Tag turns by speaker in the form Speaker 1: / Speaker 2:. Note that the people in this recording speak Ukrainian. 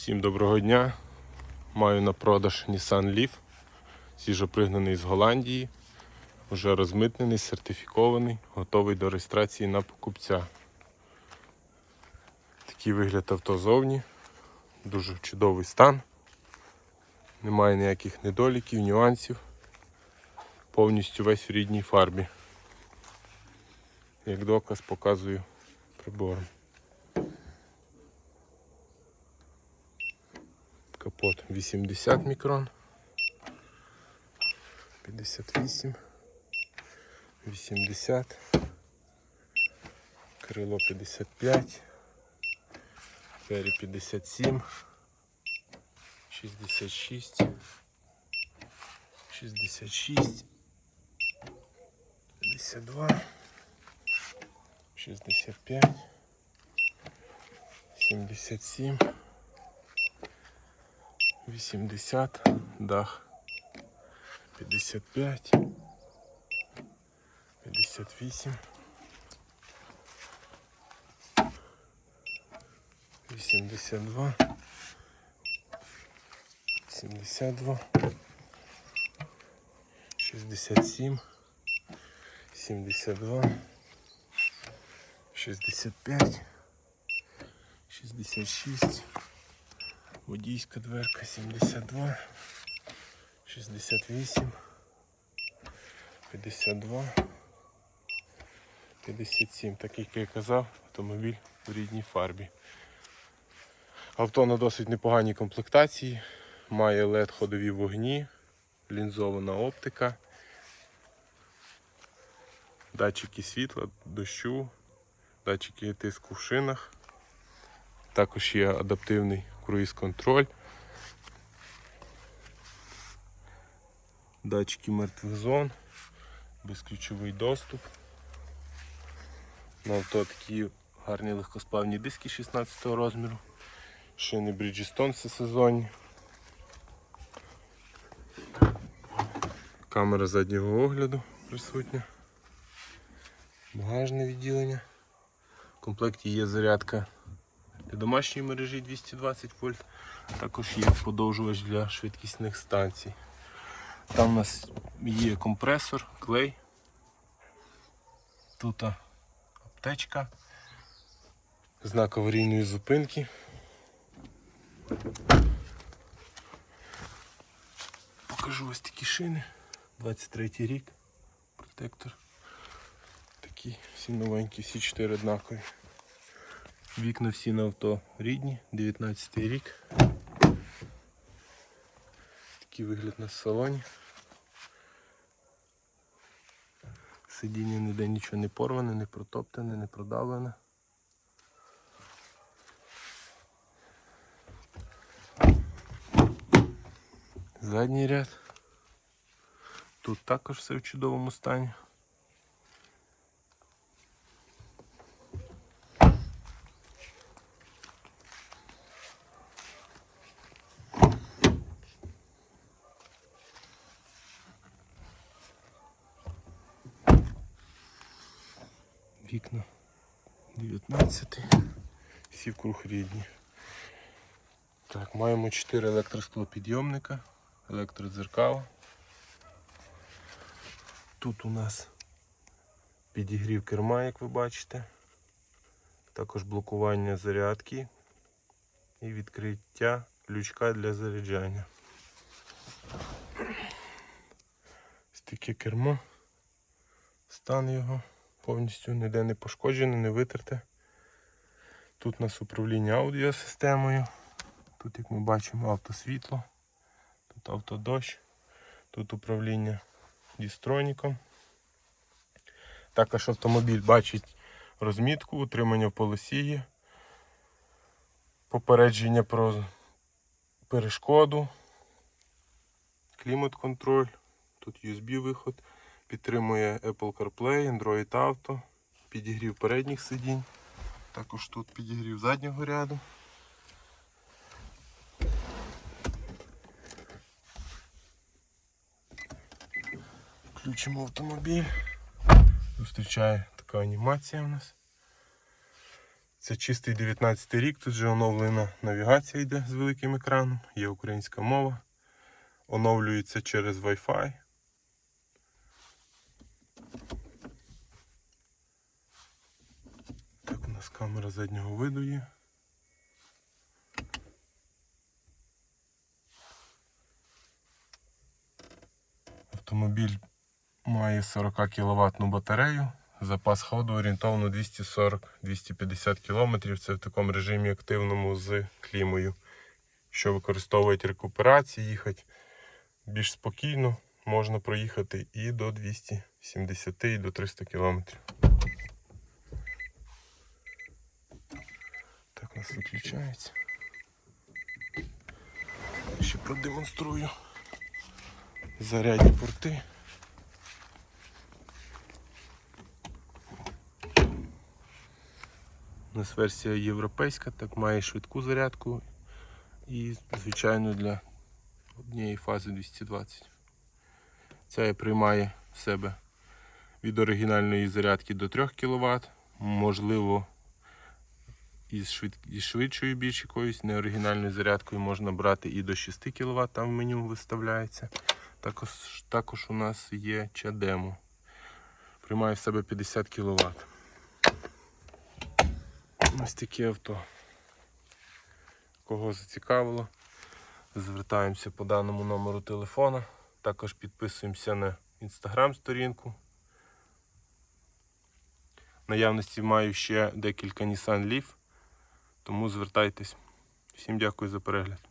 Speaker 1: Всім доброго дня. Маю на продаж Nissan Leaf. Свіжопригнаний з Голландії. Вже розмитнений, сертифікований, готовий до реєстрації на покупця. Такий вигляд авто зовні. Дуже чудовий стан. Немає ніяких недоліків, нюансів. Повністю весь в рідній фарбі. Як доказ показую прибором. Капот 80 мікрон. 58. 80. Крило 55. Двері 57. 66. 66. 52. 65. 77. 80, дах 55, 58, 82, 72, 67, 72, 65, 66, Водійська дверка 72, 68, 52, 57. Так як я казав, автомобіль в рідній фарбі. Авто на досить непоганій комплектації, має LED ходові вогні, лінзована оптика, датчики світла, дощу, датчики тиску в шинах. Також є адаптивний круїз-контроль. Датчики мертвих зон, безключовий доступ. На авто такі гарні легкосплавні диски 16 розміру. Шини Bridgestone всесезонні. Камера заднього огляду присутня. Багажне відділення. В комплекті є зарядка для домашньої мережі 220 вольт. Також є подовжувач для швидкісних станцій. Там у нас є компресор, клей. Тут аптечка, знак аварійної зупинки. Покажу ось такі шини. 23 рік. Протектор. Такі всі новенькі, всі чотири однакові. Вікна всі на авто рідні, 19 рік. Такий вигляд на салоні. Сидіння ніде нічого не порване, не протоптане, не продавлене. Задній ряд. Тут також все в чудовому стані. Вікна 19. Всі вкруг рідні. Так, маємо 4 електросклопідйомника, електродзеркала. Тут у нас підігрів керма, як ви бачите. Також блокування зарядки і відкриття лючка для заряджання. Ось таке кермо. Стан його повністю ніде не пошкоджене, не витерте. Тут у нас управління аудіосистемою. Тут, як ми бачимо, автосвітло, тут автодощ, тут управління дістроніком. Також автомобіль бачить розмітку, утримання в полосі попередження про перешкоду, клімат-контроль, тут USB-виход, підтримує Apple CarPlay, Android Auto, підігрів передніх сидінь, також тут підігрів заднього ряду. Включимо автомобіль. Зустрічає така анімація у нас. Це чистий 19 рік, тут вже оновлена навігація йде з великим екраном, є українська мова. Оновлюється через Wi-Fi. Так, у нас камера заднього виду є. Автомобіль має 40 кВт батарею. Запас ходу орієнтовно 240-250 км. Це в такому режимі активному з клімою. Що використовують рекуперації, їхати більш спокійно, можна проїхати і до 270 і до 300 км. Так у нас виключається. Ще продемонструю зарядні порти. У нас версія європейська, так має швидку зарядку і, звичайно, для однієї фази 220. Ця приймає в себе від оригінальної зарядки до 3 кВт, можливо, із, швид... із швидшою більш якоюсь неоригінальною зарядкою можна брати і до 6 кВт, там в меню виставляється. Також, також у нас є чадемо. Приймає в себе 50 кВт. Ось таке авто. Кого зацікавило, звертаємося по даному номеру телефона. Також підписуємося на інстаграм сторінку. Наявності маю ще декілька Nissan Leaf, тому звертайтесь. Всім дякую за перегляд.